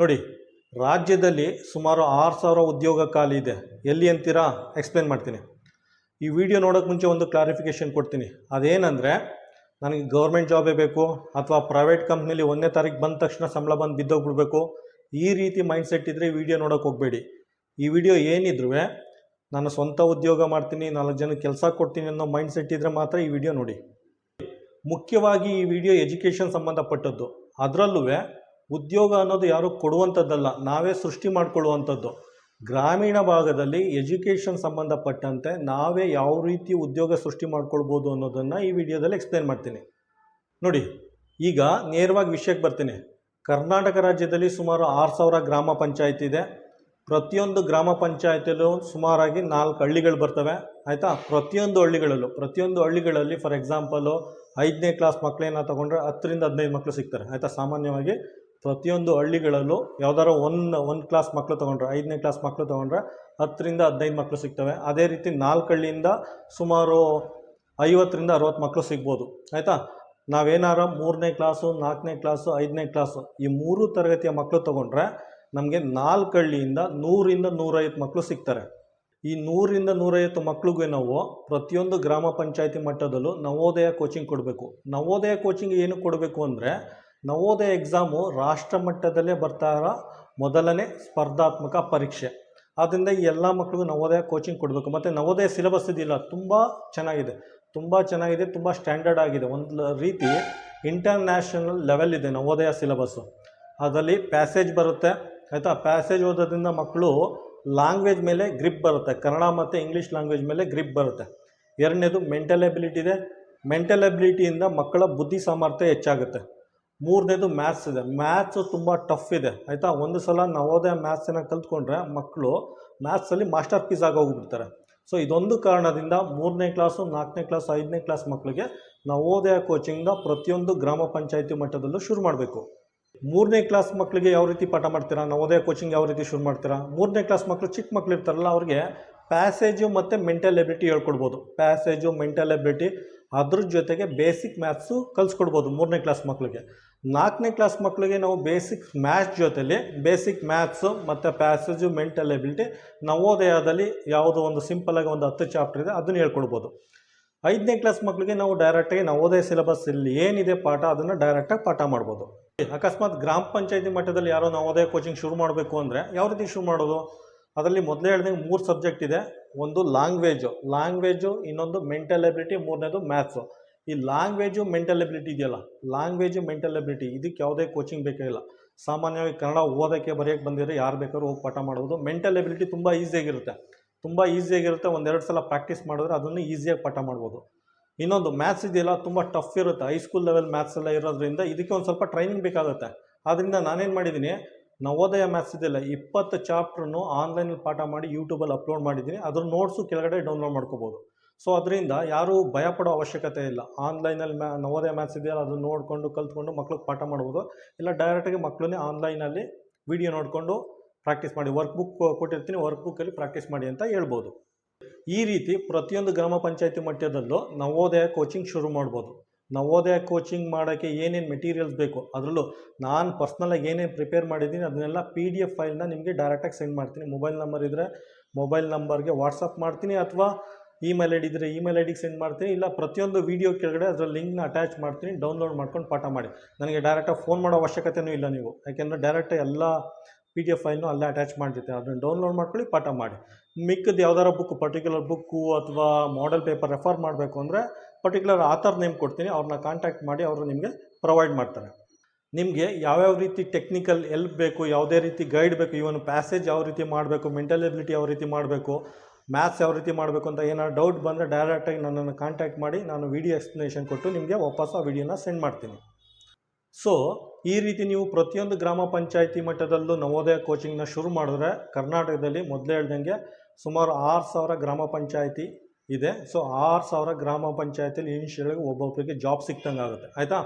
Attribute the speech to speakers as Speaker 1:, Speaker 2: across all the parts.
Speaker 1: ನೋಡಿ, ರಾಜ್ಯದಲ್ಲಿ ಸುಮಾರು ಆರು ಸಾವಿರ ಉದ್ಯೋಗ ಖಾಲಿ ಇದೆ. ಎಲ್ಲಿ ಅಂತೀರಾ? ಎಕ್ಸ್ಪ್ಲೇನ್ ಮಾಡ್ತೀನಿ. ಈ ವಿಡಿಯೋ ನೋಡೋಕೆ ಮುಂಚೆ ಒಂದು ಕ್ಲಾರಿಫಿಕೇಷನ್ ಕೊಡ್ತೀನಿ. ಅದೇನಂದರೆ, ನನಗೆ ಗೌರ್ಮೆಂಟ್ ಜಾಬೇ ಬೇಕು, ಅಥವಾ ಪ್ರೈವೇಟ್ ಕಂಪ್ನಿಲಿ ಒಂದನೇ ತಾರೀಕು ಬಂದ ತಕ್ಷಣ ಸಂಬಳ ಬಂದು ಬಿದ್ದೋಗ್ಬಿಡ್ಬೇಕು ಈ ರೀತಿ ಮೈಂಡ್ಸೆಟ್ ಇದ್ದರೆ ಈ ವಿಡಿಯೋ ನೋಡೋಕೆ ಹೋಗಬೇಡಿ. ಈ ವಿಡಿಯೋ ಏನಿದ್ರೂ ನಾನು ಸ್ವಂತ ಉದ್ಯೋಗ ಮಾಡ್ತೀನಿ, ನಾಲ್ಕು ಜನಕ್ಕೆ ಕೆಲಸ ಕೊಡ್ತೀನಿ ಅನ್ನೋ ಮೈಂಡ್ಸೆಟ್ ಇದ್ದರೆ ಮಾತ್ರ ಈ ವಿಡಿಯೋ ನೋಡಿ. ಮುಖ್ಯವಾಗಿ ಈ ವಿಡಿಯೋ ಎಜುಕೇಷನ್ ಸಂಬಂಧಪಟ್ಟದ್ದು. ಅದರಲ್ಲೂ ಉದ್ಯೋಗ ಅನ್ನೋದು ಯಾರು ಕೊಡುವಂಥದ್ದಲ್ಲ, ನಾವೇ ಸೃಷ್ಟಿ ಮಾಡಿಕೊಳ್ಳುವಂಥದ್ದು. ಗ್ರಾಮೀಣ ಭಾಗದಲ್ಲಿ ಎಜುಕೇಷನ್ ಸಂಬಂಧಪಟ್ಟಂತೆ ನಾವೇ ಯಾವ ರೀತಿ ಉದ್ಯೋಗ ಸೃಷ್ಟಿ ಮಾಡ್ಕೊಳ್ಬೋದು ಅನ್ನೋದನ್ನು ಈ ವಿಡಿಯೋದಲ್ಲಿ ಎಕ್ಸ್ಪ್ಲೇನ್ ಮಾಡ್ತೀನಿ. ನೋಡಿ, ಈಗ ನೇರವಾಗಿ ವಿಷಯಕ್ಕೆ ಬರ್ತೀನಿ. ಕರ್ನಾಟಕ ರಾಜ್ಯದಲ್ಲಿ ಸುಮಾರು ಆರು ಸಾವಿರ ಗ್ರಾಮ ಪಂಚಾಯತ್ ಇದೆ. ಪ್ರತಿಯೊಂದು ಗ್ರಾಮ ಪಂಚಾಯತಿಯಲ್ಲೂ ಸುಮಾರಾಗಿ ನಾಲ್ಕು ಹಳ್ಳಿಗಳು ಬರ್ತವೆ. ಆಯಿತಾ? ಪ್ರತಿಯೊಂದು ಹಳ್ಳಿಗಳಲ್ಲೂ, ಪ್ರತಿಯೊಂದು ಹಳ್ಳಿಗಳಲ್ಲಿ ಫಾರ್ ಎಕ್ಸಾಂಪಲು ಐದನೇ ಕ್ಲಾಸ್ ಮಕ್ಕಳೇನ ತಗೊಂಡ್ರೆ ಹತ್ತರಿಂದ ಹದಿನೈದು ಮಕ್ಕಳು ಸಿಗ್ತಾರೆ. ಆಯಿತಾ? ಸಾಮಾನ್ಯವಾಗಿ ಪ್ರತಿಯೊಂದು ಹಳ್ಳಿಗಳಲ್ಲೂ ಯಾವ್ದಾರು ಒಂದು ಒಂದು ಕ್ಲಾಸ್ ಮಕ್ಕಳು ತೊಗೊಂಡ್ರೆ, ಐದನೇ ಕ್ಲಾಸ್ ಮಕ್ಕಳು ತೊಗೊಂಡ್ರೆ ಹತ್ತರಿಂದ ಹದಿನೈದು ಮಕ್ಕಳು ಸಿಗ್ತವೆ. ಅದೇ ರೀತಿ ನಾಲ್ಕು ಹಳ್ಳಿಯಿಂದ ಸುಮಾರು ಐವತ್ತರಿಂದ ಅರವತ್ತು ಮಕ್ಕಳು ಸಿಗ್ಬೋದು. ಆಯಿತಾ? ನಾವೇನಾರ ಮೂರನೇ ಕ್ಲಾಸು ನಾಲ್ಕನೇ ಕ್ಲಾಸು ಐದನೇ ಕ್ಲಾಸು ಈ ಮೂರು ತರಗತಿಯ ಮಕ್ಕಳು ತೊಗೊಂಡ್ರೆ ನಮಗೆ ನಾಲ್ಕು ಹಳ್ಳಿಯಿಂದ ನೂರಿಂದ ನೂರೈವತ್ತು ಮಕ್ಕಳು ಸಿಗ್ತಾರೆ. ಈ ನೂರಿಂದ ನೂರೈವತ್ತು ಮಕ್ಕಳಿಗೂ ನಾವು ಪ್ರತಿಯೊಂದು ಗ್ರಾಮ ಪಂಚಾಯತಿ ಮಟ್ಟದಲ್ಲೂ ನವೋದಯ ಕೋಚಿಂಗ್ ಕೊಡಬೇಕು. ನವೋದಯ ಕೋಚಿಂಗ್ ಏನು ಕೊಡಬೇಕು ಅಂದರೆ ನವೋದಯ ಎಕ್ಸಾಮು ರಾಷ್ಟ್ರ ಮಟ್ಟದಲ್ಲೇ ಬರ್ತಾ ಇರೋ ಮೊದಲನೇ ಸ್ಪರ್ಧಾತ್ಮಕ ಪರೀಕ್ಷೆ. ಆದ್ದರಿಂದ ಈ ಎಲ್ಲ ಮಕ್ಕಳಿಗೂ ನವೋದಯ ಕೋಚಿಂಗ್ ಕೊಡಬೇಕು. ಮತ್ತು ನವೋದಯ ಸಿಲೆಬಸ್ ಇದಿಲ್ಲ ತುಂಬ ಚೆನ್ನಾಗಿದೆ. ತುಂಬ ಚೆನ್ನಾಗಿದೆ, ತುಂಬ ಸ್ಟ್ಯಾಂಡರ್ಡ್ ಆಗಿದೆ. ಒಂದು ರೀತಿ ಇಂಟರ್ನ್ಯಾಷನಲ್ ಲೆವೆಲ್ ಇದೆ ನವೋದಯ ಸಿಲೆಬಸ್ಸು ಅದರಲ್ಲಿ ಪ್ಯಾಸೇಜ್ ಬರುತ್ತೆ, ಆಯಿತಾ? ಪ್ಯಾಸೇಜ್ ಓದೋದ್ರಿಂದ ಮಕ್ಕಳು ಲ್ಯಾಂಗ್ವೇಜ್ ಮೇಲೆ ಗ್ರಿಪ್ ಬರುತ್ತೆ. ಕನ್ನಡ ಮತ್ತು ಇಂಗ್ಲೀಷ್ ಲ್ಯಾಂಗ್ವೇಜ್ ಮೇಲೆ ಗ್ರಿಪ್ ಬರುತ್ತೆ. ಎರಡನೇದು ಮೆಂಟಲ್ ಎಬಿಲಿಟಿ ಇದೆ. ಮೆಂಟಲ್ ಎಬಿಲಿಟಿಯಿಂದ ಮಕ್ಕಳ ಬುದ್ಧಿ ಸಾಮರ್ಥ್ಯ ಹೆಚ್ಚಾಗುತ್ತೆ. ಮೂರನೇದು ಮ್ಯಾಥ್ಸ್ ಇದೆ. ಮ್ಯಾಥ್ಸು ತುಂಬ ಟಫ್ ಇದೆ. ಆಯಿತಾ? ಒಂದು ಸಲ ನವೋದಯ ಮ್ಯಾಥ್ಸನ್ನು ಕಲ್ತ್ಕೊಂಡ್ರೆ ಮಕ್ಕಳು ಮ್ಯಾಥ್ಸಲ್ಲಿ ಮಾಸ್ಟರ್ ಪೀಸ್ ಹೋಗ್ಬಿಡ್ತಾರೆ. ಸೊ ಇದೊಂದು ಕಾರಣದಿಂದ ಮೂರನೇ ಕ್ಲಾಸು ನಾಲ್ಕನೇ ಕ್ಲಾಸ್ ಐದನೇ ಕ್ಲಾಸ್ ಮಕ್ಕಳಿಗೆ ನವೋದಯ ಕೋಚಿಂಗ್ನ ಪ್ರತಿಯೊಂದು ಗ್ರಾಮ ಪಂಚಾಯಿತಿ ಮಟ್ಟದಲ್ಲೂ ಶುರು ಮಾಡಬೇಕು. ಮೂರನೇ ಕ್ಲಾಸ್ ಮಕ್ಕಳಿಗೆ ಯಾವ ರೀತಿ ಪಾಠ ಮಾಡ್ತೀರಾ? ನವೋದಯ ಕೋಚಿಂಗ್ ಯಾವ ರೀತಿ ಶುರು ಮಾಡ್ತೀರಾ? ಮೂರನೇ ಕ್ಲಾಸ್ ಮಕ್ಕಳು ಚಿಕ್ಕ ಮಕ್ಕಳು ಇರ್ತಾರಲ್ಲ ಅವ್ರಿಗೆ ಪ್ಯಾಸೇಜು ಮತ್ತು ಮೆಂಟಲ್ ಎಬಿಲಿಟಿ ಹೇಳ್ಕೊಡ್ಬೋದು. ಪ್ಯಾಸೇಜು ಮೆಂಟಲ್ ಎಬಿಲಿಟಿ ಅದ್ರ ಜೊತೆಗೆ ಬೇಸಿಕ್ ಮ್ಯಾಥ್ಸು ಕಲಿಸ್ಕೊಡ್ಬೋದು ಮೂರನೇ ಕ್ಲಾಸ್ ಮಕ್ಕಳಿಗೆ ನಾಲ್ಕನೇ ಕ್ಲಾಸ್ ಮಕ್ಕಳಿಗೆ ನಾವು ಬೇಸಿಕ್ ಮ್ಯಾಥ್ಸ್ ಜೊತೆಲಿ ಬೇಸಿಕ್ ಮ್ಯಾಥ್ಸು ಮತ್ತು ಪ್ಯಾಸೇಜು ಮೆಂಟಲ್ ಎಬಿಲಿಟಿ ನವೋದಯದಲ್ಲಿ ಯಾವುದೋ ಒಂದು ಸಿಂಪಲಾಗಿ ಒಂದು ಹತ್ತು ಚಾಪ್ಟರ್ ಇದೆ, ಅದನ್ನು ಹೇಳ್ಕೊಡ್ಬೋದು. ಐದನೇ ಕ್ಲಾಸ್ ಮಕ್ಕಳಿಗೆ ನಾವು ಡೈರೆಕ್ಟಾಗಿ ನವೋದಯ ಸಿಲೆಬಸ್ ಇಲ್ಲಿ ಏನಿದೆ ಪಾಠ ಅದನ್ನು ಡೈರೆಕ್ಟಾಗಿ ಪಾಠ ಮಾಡ್ಬೋದು. ಅಕಸ್ಮಾತ್ ಗ್ರಾಮ ಪಂಚಾಯತಿ ಮಟ್ಟದಲ್ಲಿ ಯಾರೋ ನವೋದಯ ಕೋಚಿಂಗ್ ಶುರು ಮಾಡಬೇಕು ಅಂದರೆ ಯಾವ ರೀತಿ ಶುರು ಮಾಡೋದು? ಅದರಲ್ಲಿ ಮೊದಲೇ ಹೇಳ್ದಂಗೆ ಮೂರು ಸಬ್ಜೆಕ್ಟ್ ಇದೆ. ಒಂದು ಲ್ಯಾಂಗ್ವೇಜು ಲ್ಯಾಂಗ್ವೇಜು ಇನ್ನೊಂದು ಮೆಂಟಲ್ ಎಬಿಲಿಟಿ ಮೂರನೇದು ಮ್ಯಾಥ್ಸು ಈ ಲ್ಯಾಂಗ್ವೇಜು ಮೆಂಟಲ್ ಎಬಿಲಿಟಿ ಇದೆಯಲ್ಲ ಲ್ಯಾಂಗ್ವೇಜು ಮೆಂಟಲ್ ಎಬಿಲಿಟಿ ಇದಕ್ಕೆ ಯಾವುದೇ ಕೋಚಿಂಗ್ ಬೇಕಾಗಿಲ್ಲ. ಸಾಮಾನ್ಯವಾಗಿ ಕನ್ನಡ ಓದೋಕ್ಕೆ ಬರೆಯೋಕ್ಕೆ ಬಂದಿದ್ರೆ ಯಾರು ಬೇಕಾದ್ರೂ ಹೋಗಿ ಪಾಠ ಮಾಡ್ಬೋದು. ಮೆಂಟಲ್ ಎಬಿಲಿಟಿ ತುಂಬ ಈಸಿಯಾಗಿರುತ್ತೆ ತುಂಬ ಈಸಿಯಾಗಿರುತ್ತೆ ಒಂದೆರಡು ಸಲ ಪ್ರಾಕ್ಟೀಸ್ ಮಾಡಿದ್ರೆ ಅದನ್ನು ಈಸಿಯಾಗಿ ಪಾಠ ಮಾಡ್ಬೋದು. ಇನ್ನೊಂದು ಮ್ಯಾಥ್ಸ್ ಇದೆಯಲ್ಲ, ತುಂಬ ಟಫ್ ಇರುತ್ತೆ. ಹೈಸ್ಕೂಲ್ ಲೆವೆಲ್ ಮ್ಯಾಥ್ಸ್ ಎಲ್ಲ ಇರೋದ್ರಿಂದ ಇದಕ್ಕೆ ಒಂದು ಸ್ವಲ್ಪ ಟ್ರೈನಿಂಗ್ ಬೇಕಾಗುತ್ತೆ. ಆದ್ದರಿಂದ ನಾನೇನು ಮಾಡಿದ್ದೀನಿ ನವೋದಯ ಮ್ಯಾಥ್ಸ್ ಇದೆಲ್ಲ ಇಪ್ಪತ್ತು ಚಾಪ್ಟ್ರನ್ನು ಆನ್ಲೈನಲ್ಲಿ ಪಾಠ ಮಾಡಿ ಯೂಟ್ಯೂಬಲ್ಲಿ ಅಪ್ಲೋಡ್ ಮಾಡಿದ್ದೀನಿ. ಅದ್ರ ನೋಟ್ಸು ಕೆಳಗಡೆ ಡೌನ್ಲೋಡ್ ಮಾಡ್ಕೋಬೋದು. ಸೊ ಅದರಿಂದ ಯಾರೂ ಭಯಪಡೋ ಅವಶ್ಯಕತೆ ಇಲ್ಲ. ಆನ್ಲೈನಲ್ಲಿ ಮ್ಯಾ, ನವೋದಯ ಮ್ಯಾಥ್ಸ್ ಇದೆಯಲ್ಲ, ಅದನ್ನು ನೋಡಿಕೊಂಡು, ಕಲ್ತ್ಕೊಂಡು ಮಕ್ಳಿಗೆ ಪಾಠ ಮಾಡ್ಬೋದು. ಇಲ್ಲ ಡೈರೆಕ್ಟಾಗಿ ಮಕ್ಕಳನ್ನೇ ಆನ್ಲೈನಲ್ಲಿ ವಿಡಿಯೋ ನೋಡಿಕೊಂಡು ಪ್ರಾಕ್ಟೀಸ್ ಮಾಡಿ ವರ್ಕ್ ಬುಕ್ ಕೊಟ್ಟಿರ್ತೀನಿ ವರ್ಕ್ ಬುಕ್ಕಲ್ಲಿ ಪ್ರಾಕ್ಟೀಸ್ ಮಾಡಿ ಅಂತ ಹೇಳ್ಬೋದು. ಈ ರೀತಿ ಪ್ರತಿಯೊಂದು ಗ್ರಾಮ ಪಂಚಾಯಿತಿ ಮಟ್ಟದಲ್ಲೂ ನವೋದಯ ಕೋಚಿಂಗ್ ಶುರು ಮಾಡ್ಬೋದು. ನವೋದಯ ಕೋಚಿಂಗ್ ಮಾಡೋಕ್ಕೆ ಏನೇನು ಮೆಟೀರಿಯಲ್ಸ್ ಬೇಕು, ಅದರಲ್ಲೂ ನಾನು ಪರ್ಸ್ನಲಾಗಿ ಏನೇನು ಪ್ರಿಪೇರ್ ಮಾಡಿದ್ದೀನಿ, ಅದನ್ನೆಲ್ಲ ಪಿ ಡಿ ಎಫ್ ಫೈಲ್ನ ನಿಮಗೆ ಡೈರೆಕ್ಟಾಗಿ ಸೆಂಡ್ ಮಾಡ್ತೀನಿ. ಮೊಬೈಲ್ ನಂಬರ್ ಇದ್ದರೆ ಮೊಬೈಲ್ ನಂಬರ್ಗೆ ವಾಟ್ಸಪ್ ಮಾಡ್ತೀನಿ ಅಥವಾ ಇಮೇಲ್ ಐ ಡಿ ಇದ್ದರೆ ಇಮೇಲ್ ಐ ಡಿಗೆ ಸೆಂಡ್ ಮಾಡ್ತೀನಿ. ಇಲ್ಲ ಪ್ರತಿಯೊಂದು ವೀಡಿಯೋ ಕೆಳಗಡೆ ಅದರ ಲಿಂಕ್ನ ಅಟ್ಯಾಚ್ ಮಾಡ್ತೀನಿ ಡೌನ್ಲೋಡ್ ಮಾಡ್ಕೊಂಡು ಪಾಠ ಮಾಡಿ. ನನಗೆ ಡೈರೆಕ್ಟಾಗಿ ಫೋನ್ ಮಾಡೋ ಅವಶ್ಯಕತೆಯೂ ಇಲ್ಲ ನೀವು. ಯಾಕೆಂದರೆ ಡೈರೆಕ್ಟಾಗಿ ಎಲ್ಲ ಪಿ ಡಿ ಎಫ್ ಫೈಲ್ನು ಅಲ್ಲೇ ಅಟ್ಯಾಚ್ ಮಾಡಿರ್ತೀನಿ ಅದನ್ನು ಡೌನ್ಲೋಡ್ ಮಾಡ್ಕೊಳ್ಳಿ, ಪಾಠ ಮಾಡಿ. ಮಿಕ್ಕದು ಯಾವ್ದಾರ ಬುಕ್ ಪರ್ಟಿಕ್ಯುಲರ್ ಬುಕ್ಕು ಅಥವಾ ಮಾಡೆಲ್ ಪೇಪರ್ ರೆಫರ್ ಮಾಡಬೇಕು ಅಂದರೆ ಪರ್ಟಿಕ್ಯುಲರ್ ಆಥರ್ ನೇಮ್ ಕೊಡ್ತೀನಿ. ಅವ್ರನ್ನ ಕಾಂಟ್ಯಾಕ್ಟ್ ಮಾಡಿ, ಅವರು ನಿಮಗೆ ಪ್ರೊವೈಡ್ ಮಾಡ್ತಾರೆ. ನಿಮಗೆ ಯಾವ್ಯಾವ ರೀತಿ ಟೆಕ್ನಿಕಲ್ ಎಲ್ಪ್ ಬೇಕು, ಯಾವುದೇ ರೀತಿ ಗೈಡ್ ಬೇಕು ಇವನ್ ಪ್ಯಾಸೇಜ್ ಯಾವ ರೀತಿ ಮಾಡಬೇಕು ಮೆಂಟಲ್ ಎಬಿಲಿಟಿ ಯಾವ ರೀತಿ ಮಾಡಬೇಕು ಮ್ಯಾಥ್ಸ್ ಯಾವ ರೀತಿ ಮಾಡಬೇಕು ಅಂತ ಏನಾದ್ರು ಡೌಟ್ ಬಂದರೆ ಡೈರೆಕ್ಟಾಗಿ ನನ್ನನ್ನು ಕಾಂಟ್ಯಾಕ್ಟ್ ಮಾಡಿ, ನಾನು ವಿಡಿಯೋ ಎಕ್ಸ್ಪ್ಲನೇಷನ್ ಕೊಟ್ಟು ನಿಮಗೆ ವಾಪಸ್ ಆ ವಿಡಿಯೋನ ಸೆಂಡ್ ಮಾಡ್ತೀನಿ. ಸೊ ಈ ರೀತಿ ನೀವು ಪ್ರತಿಯೊಂದು ಗ್ರಾಮ ಪಂಚಾಯಿತಿ ಮಟ್ಟದಲ್ಲೂ ನವೋದಯ ಕೋಚಿಂಗ್ನ ಶುರು ಮಾಡಿದ್ರೆ ಕರ್ನಾಟಕದಲ್ಲಿ ಮೊದಲೇ ಹೇಳ್ದಂಗೆ ಸುಮಾರು ಆರು ಸಾವಿರ ಗ್ರಾಮ ಪಂಚಾಯಿತಿ ಇದೆ. ಸೊ, ಆರು ಸಾವಿರ ಗ್ರಾಮ ಪಂಚಾಯತಿಲಿ ಇನಿಷಿಯಲ್ಗೆ ಒಬ್ಬೊಬ್ಬರಿಗೆ ಜಾಬ್ ಸಿಕ್ತಂಗೆ ಆಗುತ್ತೆ. ಆಯಿತಾ?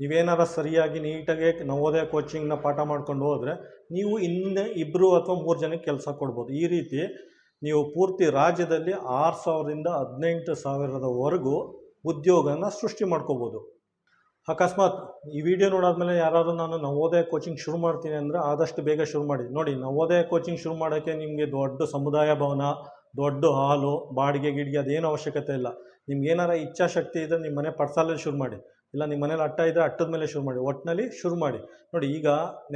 Speaker 1: ನೀವೇನಾರ ಸರಿಯಾಗಿ ನೀಟಾಗಿ ನವೋದಯ ಕೋಚಿಂಗ್ನ ಪಾಠ ಮಾಡ್ಕೊಂಡು ಹೋದರೆ ನೀವು ಇನ್ನೇ ಇಬ್ಬರು ಅಥವಾ ಮೂರು ಜನಕ್ಕೆ ಕೆಲಸ ಕೊಡ್ಬೋದು. ಈ ರೀತಿ ನೀವು ಪೂರ್ತಿ ರಾಜ್ಯದಲ್ಲಿ ಆರು ಸಾವಿರದಿಂದ ಹದಿನೆಂಟು ಸಾವಿರದವರೆಗೂ ಉದ್ಯೋಗನ ಸೃಷ್ಟಿ ಮಾಡ್ಕೋಬೋದು. ಅಕಸ್ಮಾತ್ ಈ ವಿಡಿಯೋ ನೋಡಾದ್ಮೇಲೆ ಯಾರಾದರೂ ನಾನು ನವೋದಯ ಕೋಚಿಂಗ್ ಶುರು ಮಾಡ್ತೀನಿ ಅಂದರೆ ಆದಷ್ಟು ಬೇಗ ಶುರು ಮಾಡಿ. ನೋಡಿ, ನವೋದಯ ಕೋಚಿಂಗ್ ಶುರು ಮಾಡೋಕ್ಕೆ ನಿಮಗೆ ದೊಡ್ಡ ಸಮುದಾಯ ಭವನ, ದೊಡ್ಡ ಹಾಲು, ಬಾಡಿಗೆ, ಗಿಡಿಗೆ ಅದೇನು ಅವಶ್ಯಕತೆ ಇಲ್ಲ. ನಿಮ್ಗೆ ಏನಾರ ಇಚ್ಛಾಶಕ್ತಿ ಇದ್ದರೆ ನಿಮ್ಮ ಮನೆ ಪಡ್ಸಾಲಲ್ಲಿ ಶುರು ಮಾಡಿ. ಇಲ್ಲ ನಿಮ್ಮ ಮನೇಲಿ ಅಟ್ಟ ಇದ್ದರೆ ಅಟ್ಟದ ಮೇಲೆ ಶುರು ಮಾಡಿ. ಒಟ್ಟಿನಲ್ಲಿ ಶುರು ಮಾಡಿ. ನೋಡಿ, ಈಗ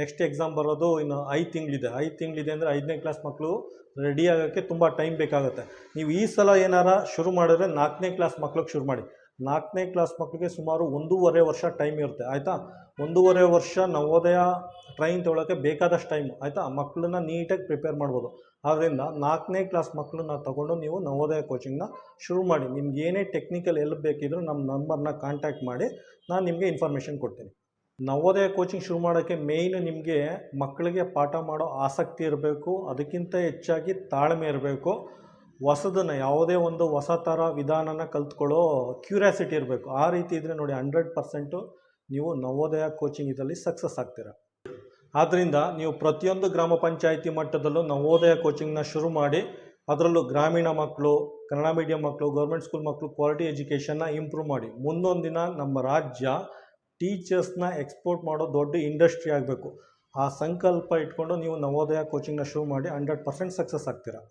Speaker 1: ನೆಕ್ಸ್ಟ್ ಎಕ್ಸಾಮ್ ಬರೋದು ಇನ್ನು ಐದು ತಿಂಗಳಿದೆ. ಐದು ತಿಂಗಳಿದೆ ಅಂದರೆ ಐದನೇ ಕ್ಲಾಸ್ ಮಕ್ಕಳು ರೆಡಿ ಆಗೋಕ್ಕೆ ತುಂಬ ಟೈಮ್ ಬೇಕಾಗುತ್ತೆ. ನೀವು ಈ ಸಲ ಏನಾರ ಶುರು ಮಾಡಿದ್ರೆ ನಾಲ್ಕನೇ ಕ್ಲಾಸ್ ಮಕ್ಳಿಗೆ ಶುರು ಮಾಡಿ. ನಾಲ್ಕನೇ ಕ್ಲಾಸ್ ಮಕ್ಕಳಿಗೆ ಸುಮಾರು ಒಂದೂವರೆ ವರ್ಷ ಟೈಮ್ ಇರುತ್ತೆ, ಆಯಿತಾ? ಒಂದೂವರೆ ವರ್ಷ ನವೋದಯ ಟ್ರೈನ್ ತೊಗೊಳಕ್ಕೆ ಬೇಕಾದಷ್ಟು ಟೈಮ್ ಆಯಿತಾ? ಮಕ್ಕಳನ್ನ ನೀಟಾಗಿ ಪ್ರಿಪೇರ್ ಮಾಡ್ಬೋದು. ಆದ್ದರಿಂದ ನಾಲ್ಕನೇ ಕ್ಲಾಸ್ ಮಕ್ಕಳನ್ನ ತಗೊಂಡು ನೀವು ನವೋದಯ ಕೋಚಿಂಗ್ನ ಶುರು ಮಾಡಿ. ನಿಮ್ಗೆ ಏನೇ ಟೆಕ್ನಿಕಲ್ ಎಲ್ಲಿ ಬೇಕಿದ್ರೂ ನಮ್ಮ ನಂಬರ್ನ ಕಾಂಟ್ಯಾಕ್ಟ್ ಮಾಡಿ, ನಾನು ನಿಮಗೆ ಇನ್ಫಾರ್ಮೇಷನ್ ಕೊಡ್ತೀನಿ. ನವೋದಯ ಕೋಚಿಂಗ್ ಶುರು ಮಾಡೋಕ್ಕೆ ಮೇಯ್ನ್ ನಿಮಗೆ ಮಕ್ಕಳಿಗೆ ಪಾಠ ಮಾಡೋ ಆಸಕ್ತಿ ಇರಬೇಕು, ಅದಕ್ಕಿಂತ ಹೆಚ್ಚಾಗಿ ತಾಳ್ಮೆ ಇರಬೇಕು. ಹೊಸದನ್ನು, ಯಾವುದೇ ಒಂದು ಹೊಸ ಥರ ವಿಧಾನನ ಕಲ್ತ್ಕೊಳ್ಳೋ ಕ್ಯೂರಿಯಾಸಿಟಿ ಇರಬೇಕು. ಆ ರೀತಿ ಇದ್ದರೆ ನೋಡಿ ಹಂಡ್ರೆಡ್ ಪರ್ಸೆಂಟು ನೀವು ನವೋದಯ ಕೋಚಿಂಗ್ ಇದರಲ್ಲಿ ಸಕ್ಸಸ್ ಆಗ್ತೀರ. ಆದ್ದರಿಂದ ನೀವು ಪ್ರತಿಯೊಂದು ಗ್ರಾಮ ಪಂಚಾಯಿತಿ ಮಟ್ಟದಲ್ಲೂ ನವೋದಯ ಕೋಚಿಂಗ್ನ ಶುರು ಮಾಡಿ, ಅದರಲ್ಲೂ ಗ್ರಾಮೀಣ ಮಕ್ಕಳು ಕನ್ನಡ ಮೀಡಿಯಂ ಮಕ್ಕಳು ಗೌರ್ಮೆಂಟ್ ಸ್ಕೂಲ್ ಮಕ್ಕಳು ಕ್ವಾಲಿಟಿ ಎಜುಕೇಷನ್ನ ಇಂಪ್ರೂವ್ ಮಾಡಿ. ಮುಂದೊಂದು ದಿನ ನಮ್ಮ ರಾಜ್ಯ ಟೀಚರ್ಸ್ನ ಎಕ್ಸ್ಪೋರ್ಟ್ ಮಾಡೋ ದೊಡ್ಡ ಇಂಡಸ್ಟ್ರಿ ಆಗಬೇಕು. ಆ ಸಂಕಲ್ಪ ಇಟ್ಕೊಂಡು ನೀವು ನವೋದಯ ಕೋಚಿಂಗ್ನ ಶುರು ಮಾಡಿ ಹಂಡ್ರೆಡ್ ಪರ್ಸೆಂಟ್ ಸಕ್ಸಸ್ ಆಗ್ತೀರಾ.